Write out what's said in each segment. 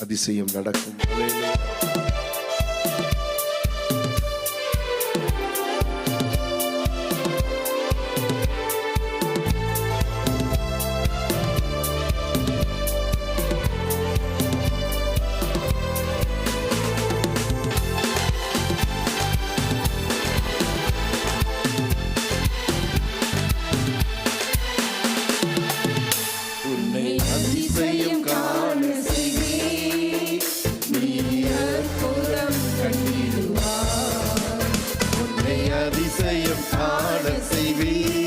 அதிசயம் நடக்கும். Garden CV.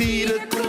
feel it.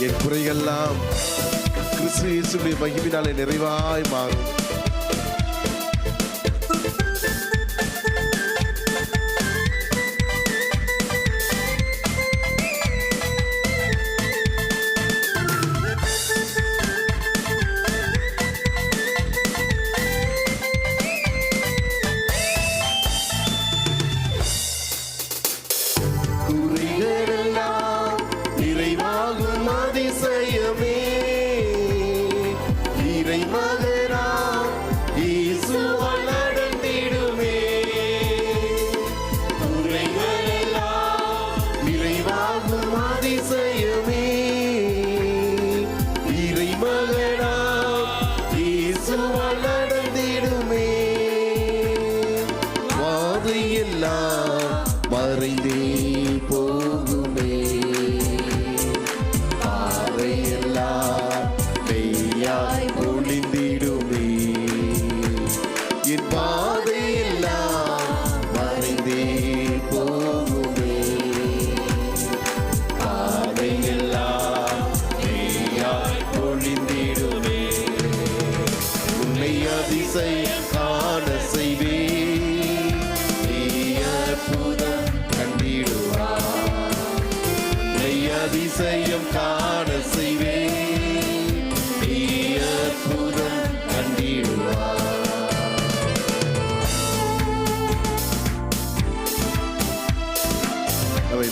என் குறைகள்லாம் கிறிஸ்து இயேசுடைய மகிமினாலே நிறைவாய் மாறும்.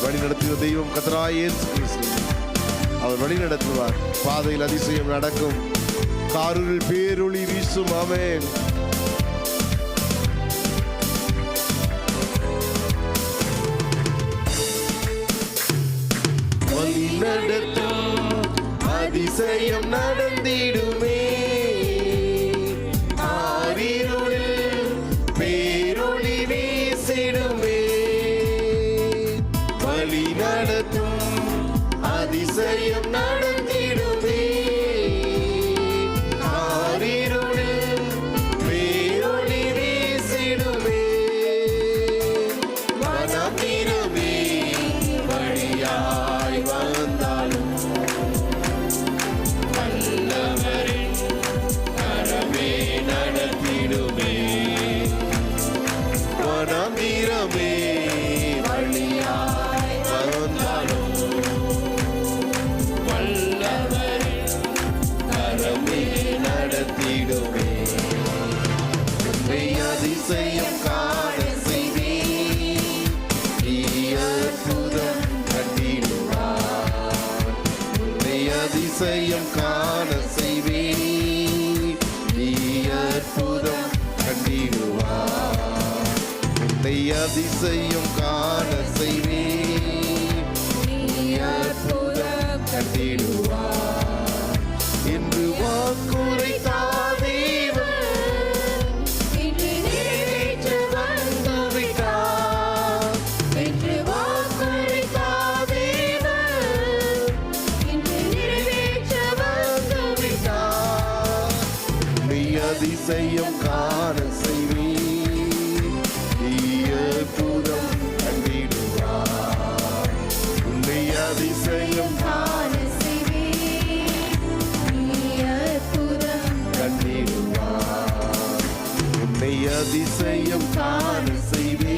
வழி நடத்துகிற தெய்வம் கத்தராயே அவர் வழிநடத்துவார். பாதையில் அதிசயம் நடக்கும். காரில் பேரொளி வீசும். அமேன் நடத்தும் அதிசயம் நடந்திடுமே. அதிசயம் நட அதிசயம் காண செய்தி அற்புதம் கட்டிடுவார் உன்னை அதிசயம் காண செய்வி நீ அற்புதம் கட்டிடுவார் உன்னை அதிசயம் காண செய்வி நீ அற்புதம் கட்டிடுவார் அதிசயம் காண செய்வி அற்புதம் கண்டிடுவார். உன்னை அதிசயம் காண செய்வி அற்புதம் கண்டிடுவார். உன்னை அதிசயம் காண செய்வி